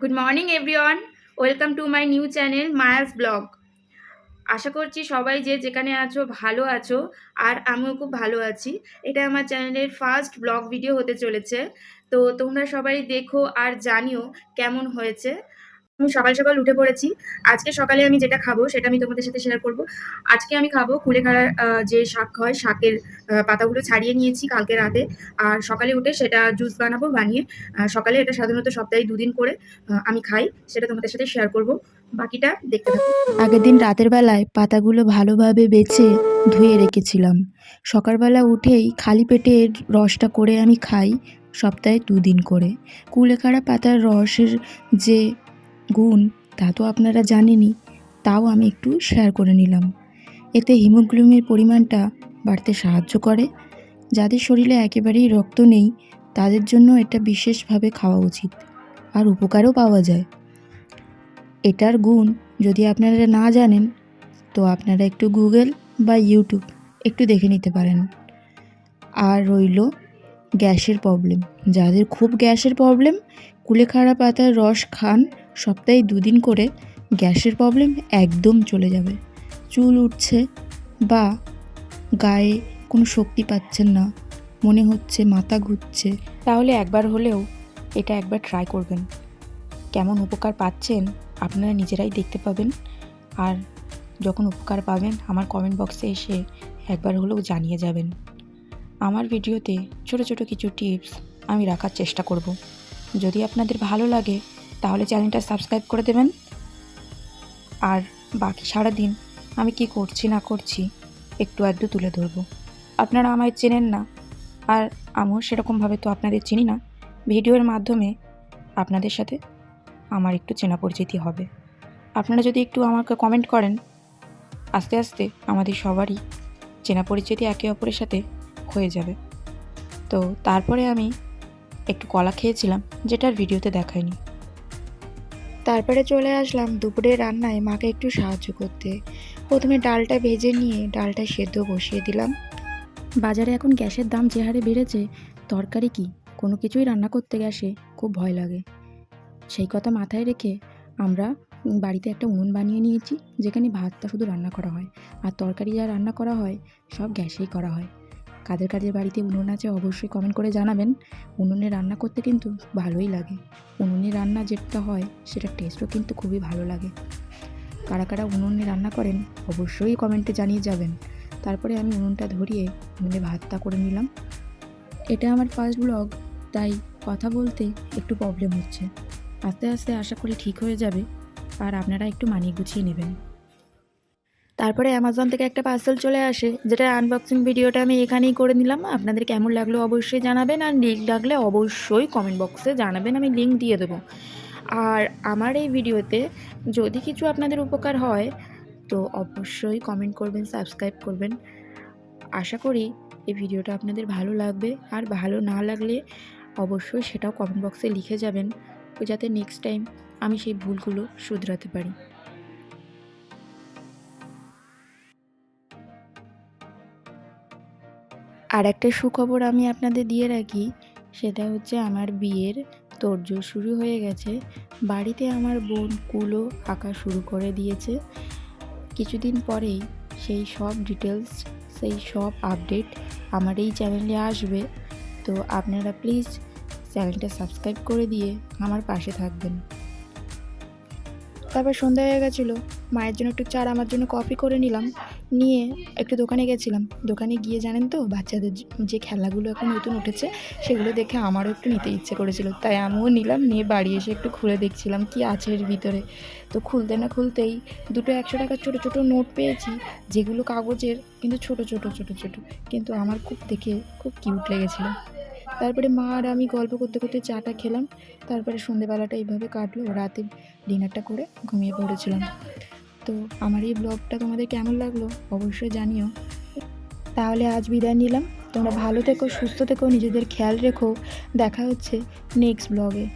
Morning everyone welcome to my new channel Maya's blog আশা করছি সবাই যে যেখানে আছো, ভালো আছো, আর আমিও খুব ভালো আছি। এটা আমার চ্যানেলের ফার্স্ট ব্লগ ভিডিও হতে চলেছে। তো তোমরা সবাই দেখো আর জানিও কেমন হয়েছে। আমি সকাল সকাল উঠে পড়েছি। আজকে সকালে আমি যেটা খাব সেটা আমি তোমাদের সাথে শেয়ার করব। আজকে আমি খাব কুলেখাড়ার যে শাক হয়, শাকের পাতাগুলো ছাড়িয়ে নিয়েছি কালকে রাতে। আর সকালে উঠে সেটা জুস বানাবো, বানিয়ে সকালে এটা সাধারণত সপ্তাহে দুদিন করে আমি খাই, সেটা তোমাদের সাথে শেয়ার করব। বাকিটা দেখতে আগের দিন রাতের বেলায় পাতাগুলো ভালোভাবে বেছে ধুয়ে রেখেছিলাম। সকালবেলা উঠেই খালি পেটে রসটা করে আমি খাই সপ্তাহে দুদিন করে। কুলেখাড়া পাতার রসের যে গুণ, তা তো আপনারা জানেনই, তাও আমি একটু শেয়ার করে নিলাম। এতে হিমোগ্লোবিনের পরিমাণটা বাড়তে সাহায্য করে। যাদের শরীরে একেবারেই রক্ত নেই, তাদের জন্য এটা বিশেষভাবে খাওয়া উচিত, আর উপকারও পাওয়া যায়। এটার গুণ, যদি আপনারা না জানেন, তো আপনারা একটু গুগল বা ইউটিউব একটু দেখে নিতে পারেন। আর রইল গ্যাসের প্রবলেম যাদের খুব গ্যাসের প্রবলেম কুলেখাড়া পাতার রস খান সপ্তাহে দুদিন করে, গ্যাসের প্রবলেম একদম চলে যাবে। চুল উঠছে বা গায়ে কোনো শক্তি পাচ্ছেন না, মনে হচ্ছে মাথা ঘুরছে। তাহলে একবার হলেও এটা একবার ট্রাই করবেন। কেমন উপকার পাচ্ছেন আপনারা নিজেরাই দেখতে পাবেন। আর যখন উপকার পাবেন, আমার কমেন্ট বক্সে এসে একবার হলেও জানিয়ে যাবেন। আমার ভিডিওতে ছোট ছোট কিছু টিপস আমি রাখার চেষ্টা করব। যদি আপনাদের ভালো লাগে, তাহলে চ্যানেলটা সাবস্ক্রাইব করে দেবেন। আর বাকি সারা দিন আমি কি করছি না করছি, একটু আধটু তুলে ধরবো। আপনারা আমায় চেনেন না, আর আমিও সেরকমভাবে তো আপনাদের চিনি না। ভিডিওর মাধ্যমে আপনাদের সাথে আমার একটু চেনা পরিচিতি হবে। আপনারা যদি একটু আমাকে কমেন্ট করেন, আস্তে আস্তে আমাদের সবারই চেনা পরিচিতি একে অপরের সাথে হয়ে যাবে। তো তারপরে আমি একটু কলা খেয়েছিলাম যেটার ভিডিওতে দেখায়নি। তারপরে চলে আসলাম দুপুরে রান্নায় মাকে একটু সাহায্য করতে। প্রথমে ডালটা ভেজে নিয়ে ডালটা সেদ্ধ বসিয়ে দিলাম। বাজারে এখন গ্যাসের দাম যে হারে বেড়েছে তরকারি কি? কোনো কিছুই রান্না করতে গ্যাসে খুব ভয় লাগে। সেই কথা মাথায় রেখে আমরা বাড়িতে একটা উনুন বানিয়ে নিয়েছি যেখানে ভাতটা শুধু রান্না করা হয়। আর তরকারি যা রান্না করা হয় সব গ্যাসেই করা হয়। কাদের কাদের বাড়িতে উনুন আছে অবশ্যই কমেন্ট করে জানাবেন। উনুনে রান্না করতে কিন্তু ভালোই লাগে। উনুনে রান্না যেটা হয় সেটা টেস্টও কিন্তু খুবই ভালো লাগে। কারা কারা উনুনে রান্না করেন, অবশ্যই কমেন্টে জানিয়ে যাবেন। তারপরে আমি উনুনটা ধরিয়ে উনুনে ভাতটা করে নিলাম। এটা আমার ফার্স্ট ব্লগ তাই কথা বলতে একটু প্রবলেম হচ্ছে। আস্তে আস্তে আশা করি ঠিক হয়ে যাবে। আর আপনারা একটু মানিয়ে গুছিয়ে নেবেন। তারপরে অ্যামাজন থেকে একটা পার্সেল চলে আসে, যেটা আনবক্সিং ভিডিওটা আমি এখানেই করে নিলাম। আপনাদের কেমন লাগল অবশ্যই জানাবেন, আর লিঙ্ক লাগলে অবশ্যই কমেন্ট বক্সে জানাবেন, আমি লিঙ্ক দিয়ে দেবো। আর আমার এই ভিডিওতে যদি কিছু আপনাদের উপকার হয়, তো অবশ্যই কমেন্ট করবেন সাবস্ক্রাইব করবেন। আশা করি এই ভিডিওটা আপনাদের ভালো লাগবে, আর ভালো না লাগলে অবশ্যই সেটাও কমেন্ট বক্সে লিখে যাবেন, যাতে নেক্সট টাইম আমি সেই ভুলগুলো শুধরাতে পারি। আর একটা সুখবর আমি আপনাদের দিয়ে রাখি, সেটা হচ্ছে আমার বিয়ের তোড়জোড় শুরু হয়ে গেছে। বাড়িতে আমার বোন কুলো আঁকা শুরু করে দিয়েছে। কিছুদিন পরেই সেই সব ডিটেলস সেই সব আপডেট আমার এই চ্যানেলে আসবে। তো আপনারা প্লিজ চ্যানেলটা সাবস্ক্রাইব করে দিয়ে আমার পাশে থাকবেন। তারপর সন্ধ্যা হয়ে গেছিল। মায়ের জন্য একটু চার আমার জন্য কফি করে নিলাম। নিয়ে একটু দোকানে গেছিলাম। দোকানে গিয়ে জানেন তো, বাচ্চাদের যে খেলাগুলো এখন নতুন উঠেছে, সেগুলো দেখে আমারও একটু নিতে ইচ্ছে করেছিল। তাই আমিও নিলাম, নিয়ে বাড়ি এসে একটু খুলে দেখছিলাম কি আছে এর ভিতরে। তো খুলতে না খুলতেই দুটো একশো টাকার ছোটো ছোটো নোট পেয়েছি, যেগুলো কাগজের, কিন্তু ছোট ছোট ছোট ছোট। কিন্তু আমার খুব দেখে খুব কিউট লেগেছিলো। তারপরে মা আর আমি গল্প করতে করতে চাটা খেলাম। তারপরে সন্ধেবেলাটা এইভাবে কাটলো। রাতে ডিনারটা করে ঘুমিয়ে পড়েছিলাম। তো আমার এই ব্লগটা তোমাদের কেমন লাগল অবশ্যই জানিও। তাহলে আজ বিদায় নিলাম। তোমরা ভালো থেকো, সুস্থ থেকো, নিজেদের খেয়াল রেখো। দেখা হচ্ছে নেক্সট ব্লগে